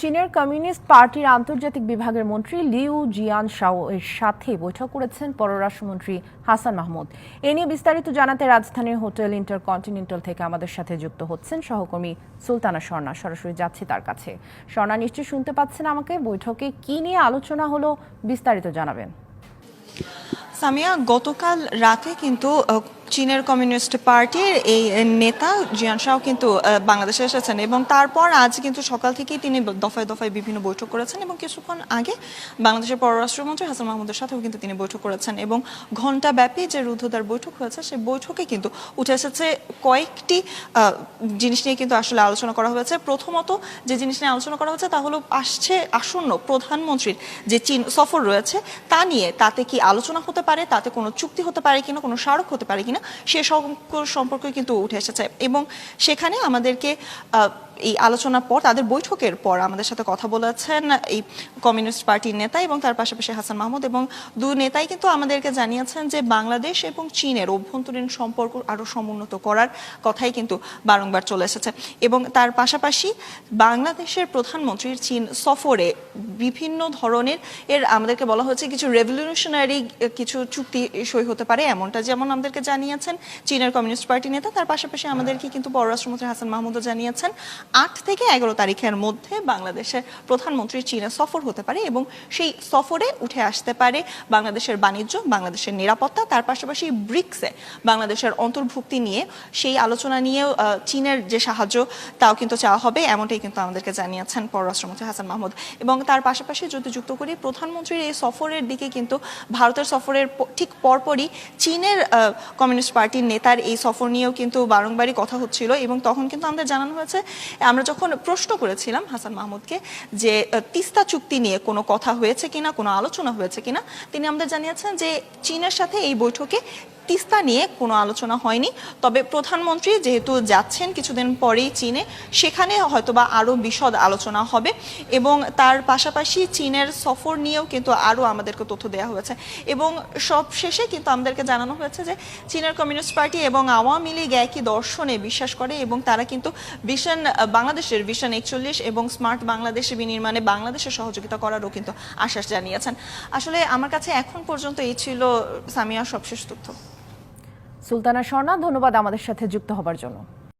চীনের কমিউনিস্ট পার্টির আন্তর্জাতিক বিভাগের মন্ত্রী লিউ জিয়ান শাও এর সাথে বৈঠক করেছেন পররাষ্ট্রমন্ত্রী হাসান মাহমুদ। এ নিয়ে বিস্তারিত জানাতে রাজধানীর হোটেল ইন্টারকন্টিনেন্টাল থেকে আমাদের সাথে যুক্ত হচ্ছেন সহকর্মী সুলতানা স্বর্ণা। সরাসরি যাচ্ছি তার কাছে। স্বর্ণা, নিশ্চয়ই শুনতে পাচ্ছেন আমাকে? বৈঠকে কি নিয়ে আলোচনা হলো? বিস্তারিত জানাবেন। সামিয়া, গতকাল রাতে কিন্তু চীনের কমিউনিস্ট পার্টির এই নেতা জিয়ান শাহ কিন্তু বাংলাদেশে এসেছেন এবং তারপর আজ কিন্তু সকাল থেকেই তিনি দফায় দফায় বিভিন্ন বৈঠক করেছেন এবং কিছুক্ষণ আগে বাংলাদেশের পররাষ্ট্রমন্ত্রী হাসান মাহমুদের সাথেও কিন্তু তিনি বৈঠক করেছেন এবং ঘণ্টা ব্যাপী যে রুদ্ধদ্বার বৈঠক হয়েছে, সেই বৈঠকে কিন্তু উঠে এসেছে কয়েকটি জিনিস নিয়ে কিন্তু আসলে আলোচনা করা হয়েছে। প্রথমত যে জিনিস নিয়ে আলোচনা করা হয়েছে তা হলো আসছে আসন্ন প্রধানমন্ত্রীর যে চীন সফর রয়েছে, তা নিয়ে তাতে কি আলোচনা হতে পারে, তাতে কোনো চুক্তি হতে পারে কিনা, কোনো স্মারক হতে পারে কিনা সে সকল সম্পর্কে কিন্তু উঠে এসেছে। এবং সেখানে আমাদেরকে এই আলোচনার পর তাদের বৈঠকের পর আমাদের সাথে কথা বলেছেন এই কমিউনিস্ট পার্টির নেতা এবং তার পাশাপাশি হাসান মাহমুদ এবং দু নেতাই কিন্তু আমাদেরকে জানিয়েছেন যে বাংলাদেশ এবং চীনের অভ্যন্তরীণ সম্পর্ক আরও সমুন্নত করার কথাই কিন্তু বারংবার চলে এসেছে। এবং তার পাশাপাশি বাংলাদেশের প্রধানমন্ত্রীর চীন সফরে বিভিন্ন ধরনের এর আমাদেরকে বলা হয়েছে কিছু রেভলিউশনারি কিছু চুক্তি সই হতে পারে এমনটা যেমন আমাদেরকে জানিয়েছেন চীনের কমিউনিস্ট পার্টি নেতা, তার পাশাপাশি আমাদেরকে কিন্তু পররাষ্ট্রমন্ত্রী হাসান মাহমুদও জানিয়েছেন। আট থেকে এগারো তারিখের মধ্যে বাংলাদেশের প্রধানমন্ত্রী চীনে সফর হতে পারে এবং সেই সফরে উঠে আসতে পারে বাংলাদেশের বাণিজ্য, বাংলাদেশের নিরাপত্তা, তার পাশাপাশি ব্রিক্সে বাংলাদেশের অন্তর্ভুক্তি নিয়ে সেই আলোচনা নিয়েও চীনের যে সাহায্য তাও কিন্তু চাওয়া হবে, এমনটাই কিন্তু আমাদেরকে জানিয়েছেন পররাষ্ট্রমন্ত্রী হাসান মাহমুদ। এবং তার পাশাপাশি যদি যুক্ত করি প্রধানমন্ত্রীর এই সফরের দিকে কিন্তু ভারতের সফরের ঠিক পরপরই চীনের কমিউনিস্ট পার্টির নেতার এই সফর নিয়েও কিন্তু বারংবারই কথা হচ্ছিল এবং তখন কিন্তু আমাদের জানানো হয়েছে আমরা যখন প্রশ্ন করেছিলাম হাসান মাহমুদকে যে তিস্তা চুক্তি নিয়ে কোনো কথা হয়েছে কিনা, কোনো আলোচনা হয়েছে কিনা, তিনি আমাদের জানিয়েছেন যে, চীনের সাথে এই বৈঠকে তিস্তা নিয়ে কোনো আলোচনা হয়নি। তবে প্রধানমন্ত্রী যেহেতু যাচ্ছেন কিছুদিন পরেই চীনে, সেখানে হয়তোবা আরও বিশদ আলোচনা হবে এবং তার পাশাপাশি চীনের সফর নিয়েও কিন্তু আরও আমাদেরকে তথ্য দেওয়া হয়েছে। এবং সব শেষে কিন্তু আমাদেরকে জানানো হয়েছে যে, চীনের কমিউনিস্ট পার্টি এবং আওয়ামী লীগ একই দর্শনে বিশ্বাস করে এবং তারা কিন্তু ভিশন, বাংলাদেশের ভিশন একচল্লিশ এবং স্মার্ট বাংলাদেশ বিনির্মাণে বাংলাদেশের সহযোগিতা করারও কিন্তু আশ্বাস জানিয়েছেন। আসলে আমার কাছে এখন পর্যন্ত এই ছিল সামিয়ার সবশেষ তথ্য। সুলতানা স্বর্ণা ধন্যবাদ আমাদের সাথে যুক্ত হবার জন্য।